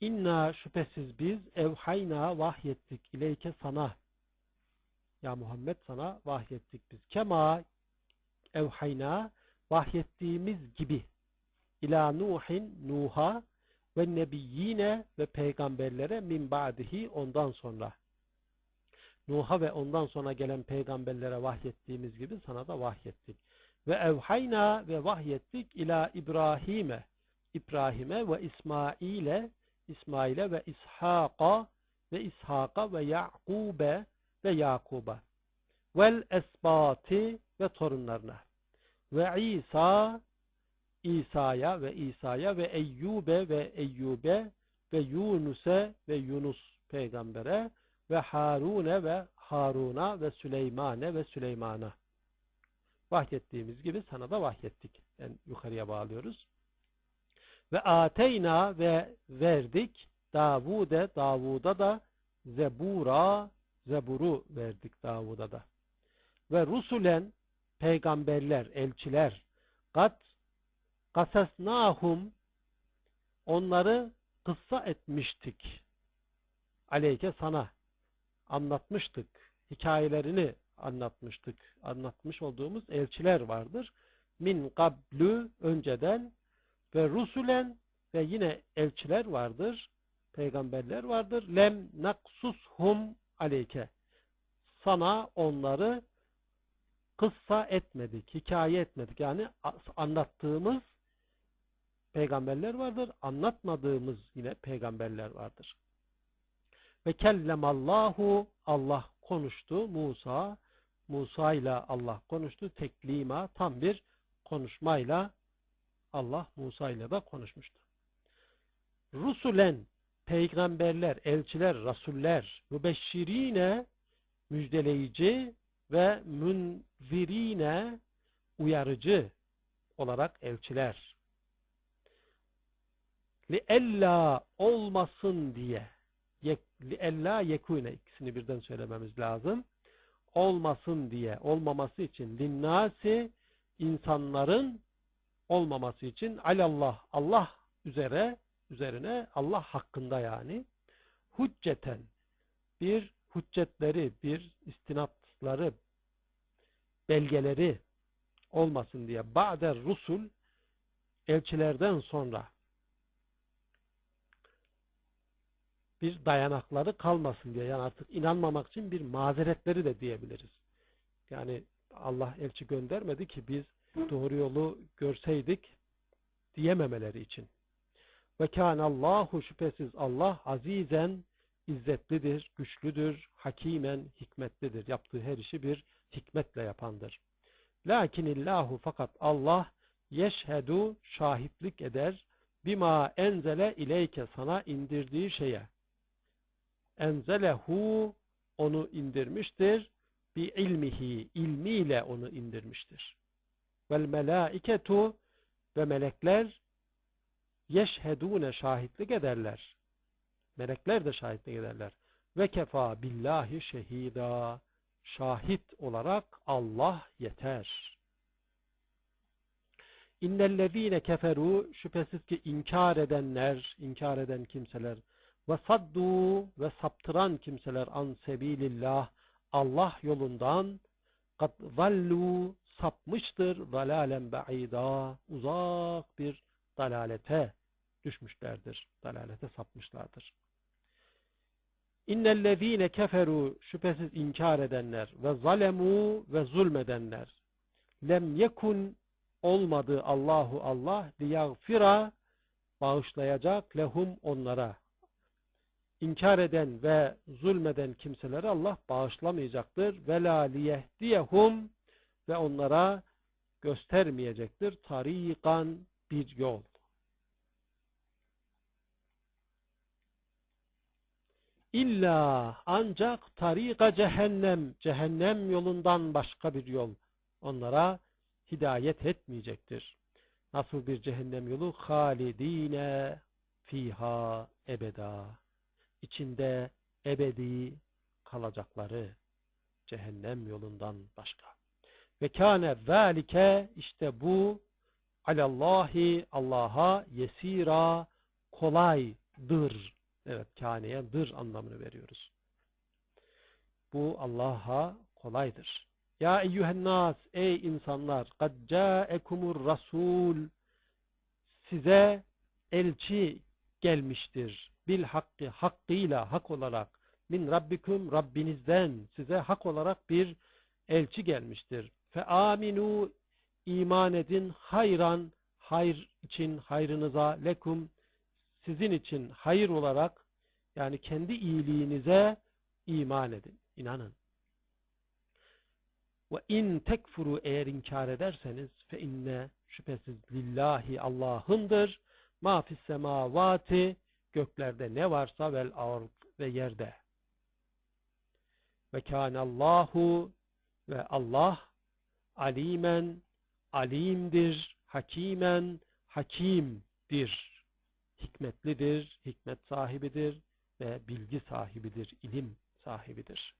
İnna şüphesiz biz evhayna vahyettik ileyke sana. Ya Muhammed sana vahyettik biz. Kema evhayna vahyettiğimiz gibi ila Nuhin Nuh'a ve nebiyyine ve peygamberlere min ba'dihi ondan sonra. Nuh'a ve ondan sonra gelen peygamberlere vahyettiğimiz gibi sana da vahyettik. Ve evhayna ve vahyettik ila İbrahim'e İbrahim'e ve İsmail'e İsmail'e ve İshak'a ve İshak'a ve Ya'kub'e ve Yakub'a vel esbati ve torunlarına ve İsa İsa'ya ve İsa'ya ve Eyyub'e ve Eyyub'e ve Yunus'e ve Yunus peygambere ve Harun'e ve Harun'a ve Süleyman'e ve Süleyman'a vahyettiğimiz gibi sana da vahyettik. Yani yukarıya bağlıyoruz. Ve ateyna ve verdik Davud'e Davud'a da Zebura Zebur'u verdik Davud'a da. Ve rusulen peygamberler, elçiler kat kasasnahum onları kıssa etmiştik. Aleyke sana anlatmıştık. Hikayelerini anlatmıştık. Anlatmış olduğumuz elçiler vardır. Min kablü önceden ve rusulen ve yine elçiler vardır. Peygamberler vardır. Lem naksushum aleyke. Sana onları kıssa etmedik, hikaye etmedik. Yani anlattığımız peygamberler vardır. Anlatmadığımız yine peygamberler vardır. Ve kellemallahu Allah konuştu Musa Musa ile Allah konuştu. Teklima tam bir konuşmayla Allah Musa ile de konuşmuştu. Rusulen peygamberler, elçiler, rasuller, mübeşşirine müjdeleyici ve münzirine uyarıcı olarak elçiler. Li ella olmasın diye li ella yekune ikisini birden söylememiz lazım. Olmasın diye, olmaması için linnasi insanların olmaması için alallah Allah üzere üzerine Allah hakkında yani hücceten bir hüccetleri, bir istinatları, belgeleri olmasın diye ba'der rusul elçilerden sonra bir dayanakları kalmasın diye yani artık inanmamak için bir mazeretleri de diyebiliriz. Yani Allah elçi göndermedi ki biz doğru yolu görseydik diyememeleri için. Ve Allahu şüphesiz Allah azizen izzetlidir, güçlüdür, hakimen hikmetlidir. Yaptığı her işi bir hikmetle yapandır. Lakinillahu fakat Allah yeşhedu şahitlik eder bima enzele ileyke sana indirdiği şeye. Enzelehu onu indirmiştir. Bi ilmihi ilmiyle onu indirmiştir. Vel melaiketu ve melekler yeşhedune şahitlik ederler. Melekler de şahitlik ederler. Ve kefa billahi şehida. Şahit olarak Allah yeter. İnnellezîne keferu şüphesiz ki inkar edenler, inkar eden kimseler ve saddu ve saptıran kimseler an sebilillah Allah yolundan kad sapmıştır zalalen ba'ida uzak bir dalalete düşmüşlerdir. Dalalete sapmışlardır. İnnellezîne keferu şüphesiz inkar edenler ve zalemu ve zulmedenler lem yekun olmadı Allahu Allah liyagfira bağışlayacak lehum onlara. İnkar eden ve zulmeden kimseleri Allah bağışlamayacaktır. Ve la liyehdiyehum ve onlara göstermeyecektir. Tarikan bir yol. İlla ancak tarika cehennem, cehennem yolundan başka bir yol onlara hidayet etmeyecektir. Nasıl bir cehennem yolu? Halidine fiha ebeda. İçinde ebedi kalacakları cehennem yolundan başka. Ve kâne zâlike işte bu alallahi Allah'a yesira kolay dır. Evet kâneye dır anlamını veriyoruz. Bu Allah'a kolaydır. Ya eyyühennas ey insanlar kad câekumur rasul size elçi gelmiştir. Bil hakkı hakkıyla hak olarak min rabbikum Rabbinizden size hak olarak bir elçi gelmiştir. Fe aminu iman edin hayran hayır için hayrınıza lekum sizin için hayır olarak yani kendi iyiliğinize iman edin. inanın. Ve in tekfuru eğer inkar ederseniz fe inne şüphesiz lillahi Allah'ındır. Ma fis semavati göklerde ne varsa vel ard ve yerde. Ve kânallahu ve Allah alimen alimdir, hakimen hakimdir. Hikmetlidir, hikmet sahibidir ve bilgi sahibidir, ilim sahibidir.